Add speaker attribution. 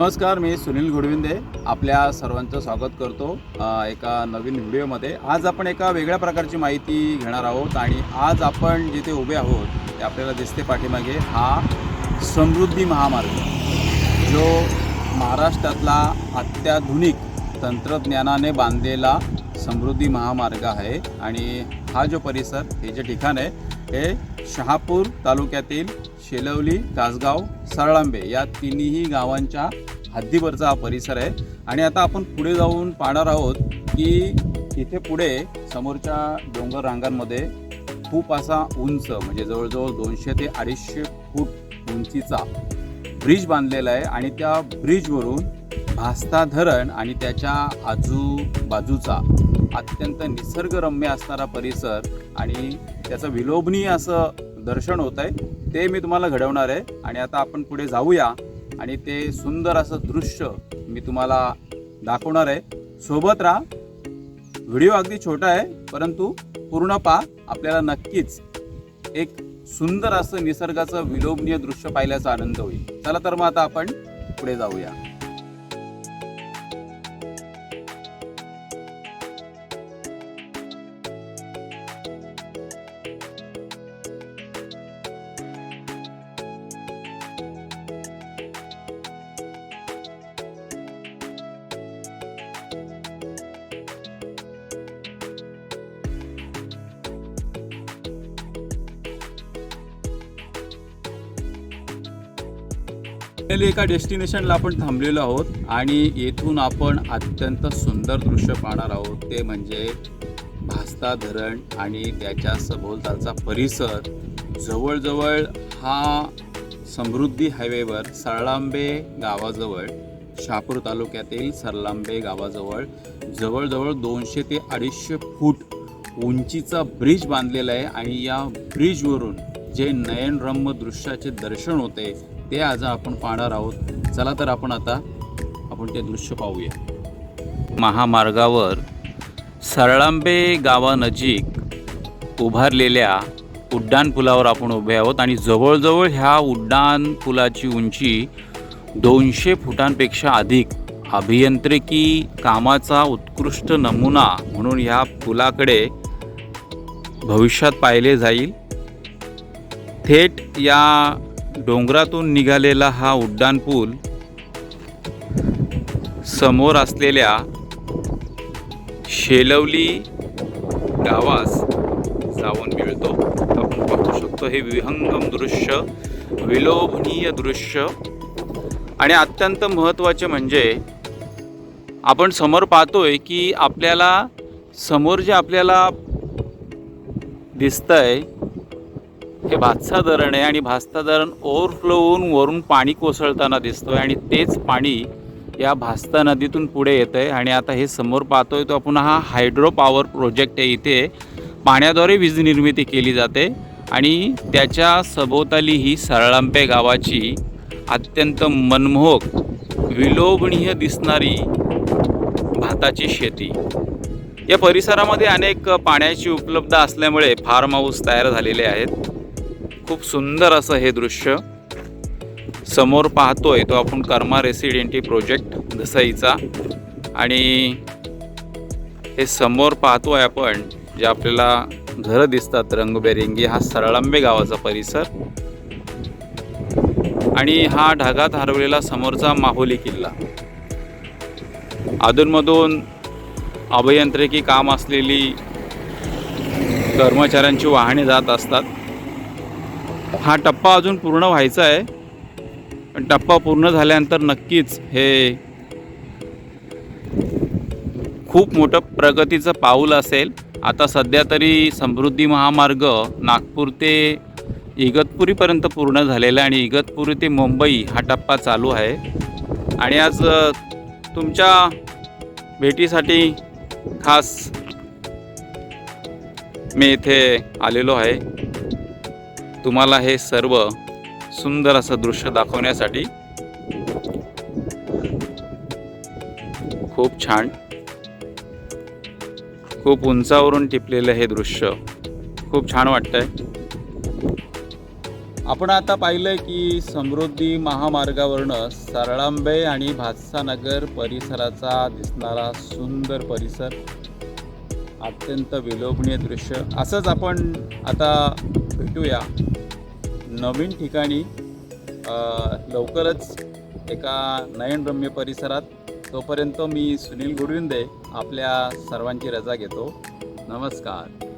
Speaker 1: नमस्कार मी सुनील गुडविंदे. आपल्या सर्वांचं स्वागत करतो एका नवीन व्हिडिओमध्ये. आज आपण एका वेगळ्या प्रकारची माहिती घेणार आहोत आणि आज आपण जिथे उभे आहोत ते आपल्याला दिसते पाठीमागे हा समृद्धी महामार्ग. जो महाराष्ट्रातला अत्याधुनिक तंत्रज्ञानाने बांधलेला समृद्धी महामार्ग आहे आणि हा जो परिसर हे जे ठिकाण आहे हे शहापूर तालुक्यातील शेलवली तासगाव सरळांबे या तिन्ही गावांच्या हद्दीवरचा हा परिसर आहे. आणि आता आपण पुढे जाऊन पाहणार आहोत की इथे पुढे समोरच्या डोंगर रांगांमध्ये खूप असा उंच म्हणजे जवळजवळ दोनशे ते अडीचशे फूट उंचीचा ब्रिज बांधलेला आहे. आणि त्या ब्रिजवरून भास्ता धरण आणि त्याच्या आजूबाजूचा अत्यंत निसर्गरम्य असणारा परिसर आणि त्याचं विलोभनीय असं दर्शन होत आहे ते मी तुम्हाला घडवणार आहे. आणि आता आपण पुढे जाऊया. आणि ते सुंदर असं दृश्य मी तुम्हाला दाखवणार आहे. सोबत राहा. व्हिडिओ अगदी छोटा आहे परंतु पूर्ण पा आपल्याला नक्कीच एक सुंदर असं निसर्गाचं विलोभनीय दृश्य पाहिल्याचा आनंद होईल. चला तर मग आता आपण पुढे जाऊया. फायनली एका डेस्टिनेशनला आपण थांबलेलो आहोत आणि येथून आपण अत्यंत सुंदर दृश्य पाहणार आहोत. ते म्हणजे भास्ता धरण आणि त्याच्या सभोवतालचा परिसर. जवळजवळ हा समृद्धी हायवेवर सरळांबे गावाजवळ शहापूर तालुक्यातील सरलांबे गावाजवळ जवळजवळ दोनशे ते अडीचशे फूट उंचीचा ब्रिज बांधलेला आहे आणि या ब्रिजवरून जे नयनरम्य दृश्याचे दर्शन होते ते आज आपण पाहणार आहोत. चला तर आपण आता आपण ते दृश्य पाहूया. महामार्गावर सरळांबे गावानजीक उभारलेल्या उड्डाणपुलावर आपण उभे आहोत आणि जवळजवळ ह्या उड्डाण पुलाची उंची दोनशे फुटांपेक्षा अधिक. अभियांत्रिकी कामाचा उत्कृष्ट नमुना म्हणून ह्या पुलाकडे भविष्यात पाहिले जाईल. थेट या डोंगरातून निघालेला हा उड्डाण पूल समोर असलेल्या शेलवली गावास जाऊन मिळतो. आपण पाहू शकतो हे विहंगम दृश्य विलोभनीय दृश्य. आणि अत्यंत महत्त्वाचे म्हणजे आपण समोर पाहतोय की आपल्याला समोर जे आपल्याला दिसतंय हे भातसा धरण आहे आणि भास्ता धरण ओव्हरफ्लो होऊन वरून पाणी कोसळताना दिसतोय आणि तेच पाणी या भास्ता नदीतून पुढे येतं आहे आणि आता हे समोर पाहतोय तो आपण हा हायड्रो पॉवर प्रोजेक्ट आहे. इथे पाण्याद्वारे वीज निर्मिती केली जाते आणि त्याच्या सभोवताली ही सरळांपे गावाची अत्यंत मनमोहक विलोभनीय दिसणारी भाताची शेती. या परिसरामध्ये अनेक पाण्याची उपलब्ध असल्यामुळे फार्म हाऊस तयार झालेले आहेत. खूप सुंदर असं हे दृश्य समोर पाहतोय तो आपण कर्मा रेसिडेंटी प्रोजेक्ट दसईचा. आणि हे समोर पाहतोय आपण जे आपल्याला घरं दिसतात रंगबेरंगी हा सरळंबे गावाचा परिसर. आणि हा ढगात हरवलेला समोरचा माहुली किल्ला. अधूनमधून अभियांत्रिकी काम असलेली कर्मचाऱ्यांची वाहने जात असतात. हा टप्पा अजून पूर्ण व्हायचा आहे. पण टप्पा पूर्ण झाल्यानंतर नक्कीच हे खूप मोठं प्रगतीचं पाऊल असेल. आता सध्या तरी समृद्धी महामार्ग नागपूर ते इगतपुरीपर्यंत पूर्ण झालेला आहे आणि इगतपुरी ते मुंबई हा टप्पा चालू आहे. आणि आज तुमच्या भेटीसाठी खास मी इथे आलेलो आहे. तुम्हाला हे सर्व सुंदर असं दृश्य दाखवण्यासाठी खूप छान खूप उंचावरून टिपलेलं हे दृश्य खूप छान वाटतंय. आपण आता पाहिलं की समृद्धी महामार्गावरनं सरळांबे आणि भातसानगर परिसराचा दिसणारा सुंदर परिसर अत्यंत विलोभनीय दृश्य. असंच आपण आता भेटूया. नवीन ठिकाणी लवकरच एका नयनरम्य परिसरात. तोपर्यंत मी सुनील गुडविंदे आपल्या सर्वांची रजा घेतो. नमस्कार.